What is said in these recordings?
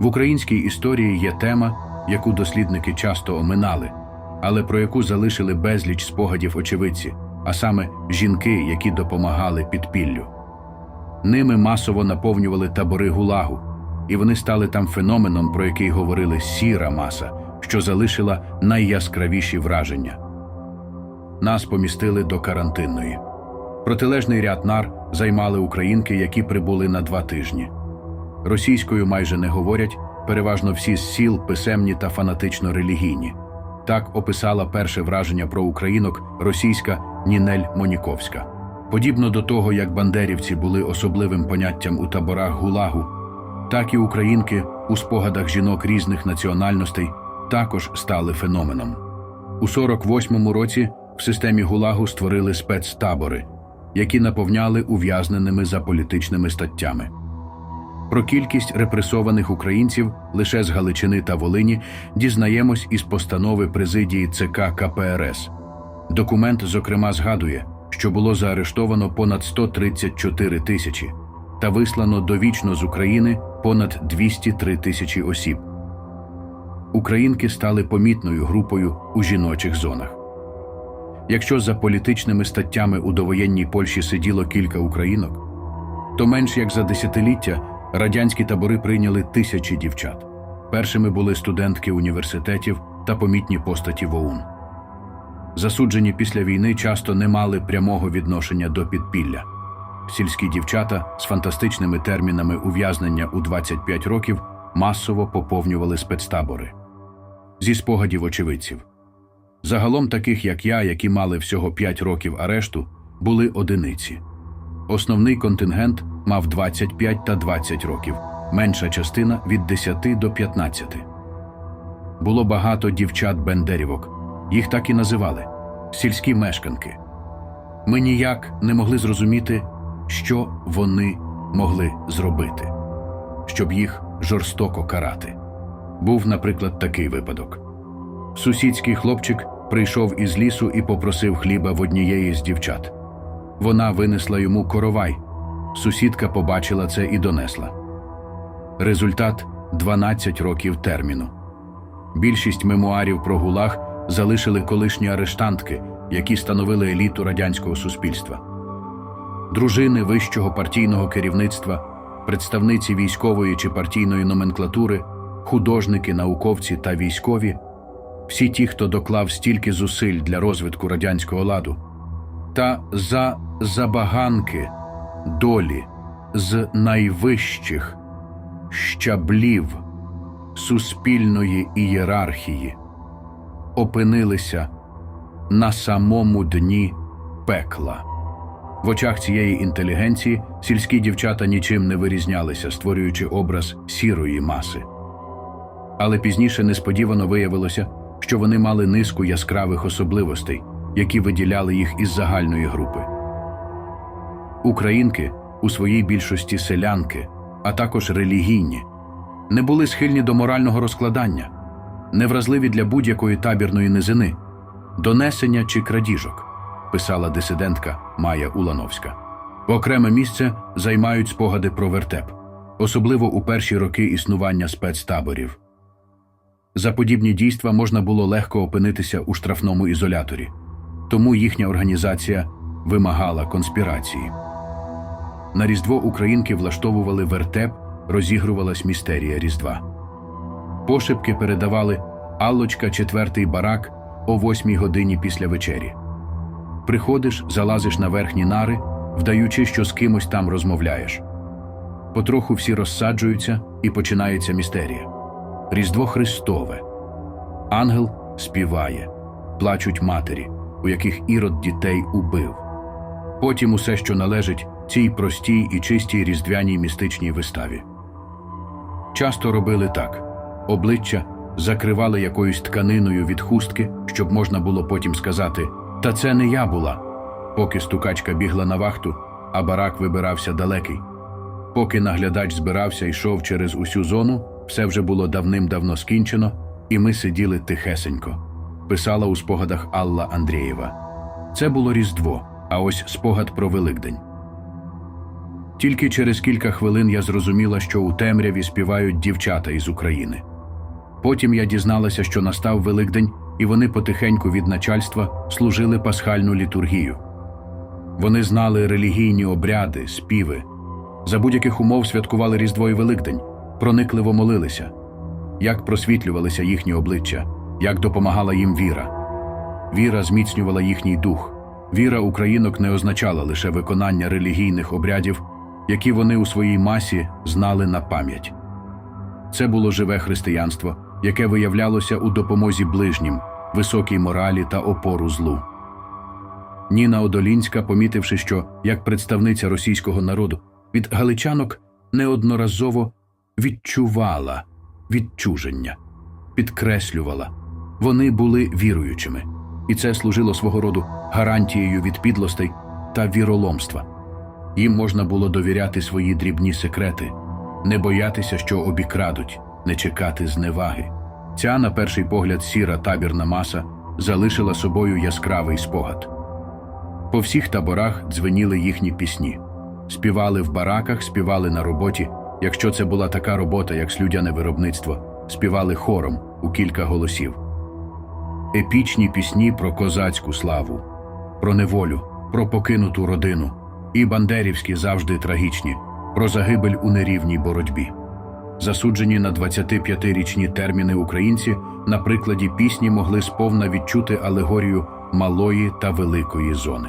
В українській історії є тема, яку дослідники часто оминали, але про яку залишили безліч спогадів очевидці, а саме жінки, які допомагали підпіллю. Ними масово наповнювали табори гулагу, і вони стали там феноменом, про який говорили сіра маса, що залишила найяскравіші враження. Нас помістили до карантинної. Протилежний ряд нар займали українки, які прибули на два тижні. Російською майже не говорять, переважно всі з сіл писемні та фанатично релігійні. Так описала перше враження про українок російська Нінель Моніковська. Подібно до того, як бандерівці були особливим поняттям у таборах гулагу, так і українки у спогадах жінок різних національностей також стали феноменом. У 48-му році в системі гулагу створили спецтабори, які наповняли ув'язненими за політичними статтями. Про кількість репресованих українців лише з Галичини та Волині дізнаємось із постанови президії ЦК КПРС. Документ, зокрема, згадує, що було заарештовано понад 134 тисячі та вислано довічно з України понад 203 тисячі осіб. Українки стали помітною групою у жіночих зонах. Якщо за політичними статтями у довоєнній Польщі сиділо кілька українок, то менш як за десятиліття радянські табори прийняли тисячі дівчат. Першими були студентки університетів та помітні постаті в ОУН. Засуджені після війни часто не мали прямого відношення до підпілля. Сільські дівчата з фантастичними термінами ув'язнення у 25 років масово поповнювали спецтабори. Зі спогадів очевидців. Загалом таких, як я, які мали всього 5 років арешту, були одиниці. Основний контингент мав 25 та 20 років, менша частина від 10 до 15. Було багато дівчат-бендерівок, їх так і називали сільські мешканки. Ми ніяк не могли зрозуміти, що вони могли зробити, щоб їх жорстоко карати. Був, наприклад, такий випадок. Сусідський хлопчик прийшов із лісу і попросив хліба в однієї з дівчат. Вона винесла йому коровай. Сусідка побачила це і донесла. Результат 12 років терміну. Більшість мемуарів про гулаг залишили колишні арештантки, які становили еліту радянського суспільства. Дружини вищого партійного керівництва, представниці військової чи партійної номенклатури, художники, науковці та військові всі ті, хто доклав стільки зусиль для розвитку радянського ладу, та за забаганки долі з найвищих щаблів суспільної ієрархії опинилися на самому дні пекла. В очах цієї інтелігенції сільські дівчата нічим не вирізнялися, створюючи образ сірої маси. Але пізніше несподівано виявилося, що вони мали низку яскравих особливостей, які виділяли їх із загальної групи. Українки у своїй більшості селянки, а також релігійні, не були схильні до морального розкладання, невразливі для будь-якої табірної низини, донесення чи крадіжок, писала дисидентка Майя Улановська. Окреме місце займають спогади про вертеп, особливо у перші роки існування спецтаборів. За подібні дійства можна було легко опинитися у штрафному ізоляторі, тому їхня організація вимагала конспірації. На Різдво українки влаштовували вертеп, розігрувалась містерія Різдва. Пошепки передавали Аллочка, четвертий барак о восьмій годині після вечері. Приходиш, залазиш на верхні нари, вдаючи, що з кимось там розмовляєш. Потроху всі розсаджуються і починається містерія. Різдво Христове. Ангел співає, плачуть матері, у яких ірод дітей убив. Потім усе, що належить цій простій і чистій різдвяній містичній виставі. Часто робили так: обличчя закривали якоюсь тканиною від хустки, щоб можна було потім сказати Та це не я була. Поки стукачка бігла на вахту, а барак вибирався далекий. Поки наглядач збирався йшов через усю зону, все вже було давним-давно скінчено, і ми сиділи тихесенько. Писала у спогадах Алла Андрієва. Це було Різдво, а ось спогад про Великдень. Тільки через кілька хвилин я зрозуміла, що у темряві співають дівчата із України. Потім я дізналася, що настав Великдень, і вони потихеньку від начальства служили пасхальну літургію. Вони знали релігійні обряди, співи. За будь-яких умов святкували Різдво і Великдень, проникливо молилися, як просвітлювалися їхні обличчя, як допомагала їм віра. Віра зміцнювала їхній дух. Віра українок не означала лише виконання релігійних обрядів, які вони у своїй масі знали на пам'ять. Це було живе християнство, яке виявлялося у допомозі ближнім, високій моралі та опору злу. Ніна Одолінська, помітивши, що, як представниця російського народу, від галичанок неодноразово відчувала відчуження, підкреслювала вони були віруючими, і це служило свого роду гарантією від підлостей та віроломства. Їм можна було довіряти свої дрібні секрети, не боятися, що обікрадуть, не чекати зневаги. Ця, на перший погляд, сіра табірна маса залишила собою яскравий спогад. По всіх таборах дзвеніли їхні пісні, співали в бараках, співали на роботі. Якщо це була така робота, як слюдяне виробництво, співали хором у кілька голосів. Епічні пісні про козацьку славу, про неволю, про покинуту родину, і бандерівські завжди трагічні, про загибель у нерівній боротьбі. Засуджені на 25-річні терміни українці на прикладі пісні могли сповна відчути алегорію малої та великої зони.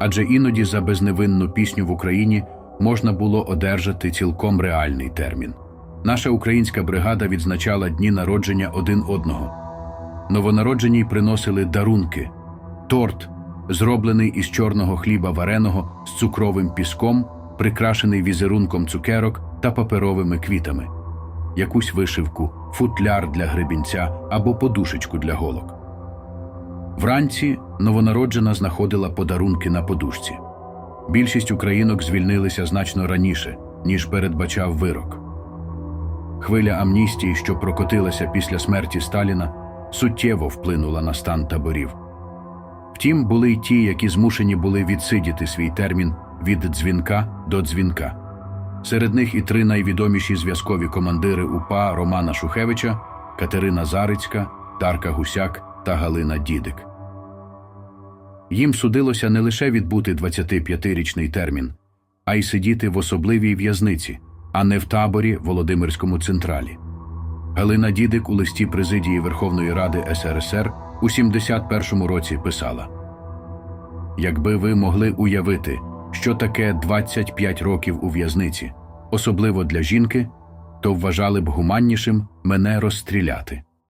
Адже іноді за безневинну пісню в Україні можна було одержати цілком реальний термін. Наша українська бригада відзначала дні народження один одного. Новонародженій приносили дарунки, торт, зроблений із чорного хліба вареного з цукровим піском, прикрашений візерунком цукерок та паперовими квітами, якусь вишивку, футляр для гребінця або подушечку для голок. Вранці новонароджена знаходила подарунки на подушці. Більшість українок звільнилися значно раніше, ніж передбачав вирок. Хвиля амністії, що прокотилася після смерті Сталіна, суттєво вплинула на стан таборів. Втім, були й ті, які змушені були відсидіти свій термін від дзвінка до дзвінка. Серед них і три найвідоміші зв'язкові командири УПА Романа Шухевича, Катерина Зарицька, Дарка Гусяк та Галина Дідик. Їм судилося не лише відбути 25-річний термін, а й сидіти в особливій в'язниці, а не в таборі Володимирському централі. Галина Дідик у листі президії Верховної Ради СРСР у 71-му році писала: Якби ви могли уявити, що таке 25 років у в'язниці, особливо для жінки, то вважали б гуманнішим мене розстріляти.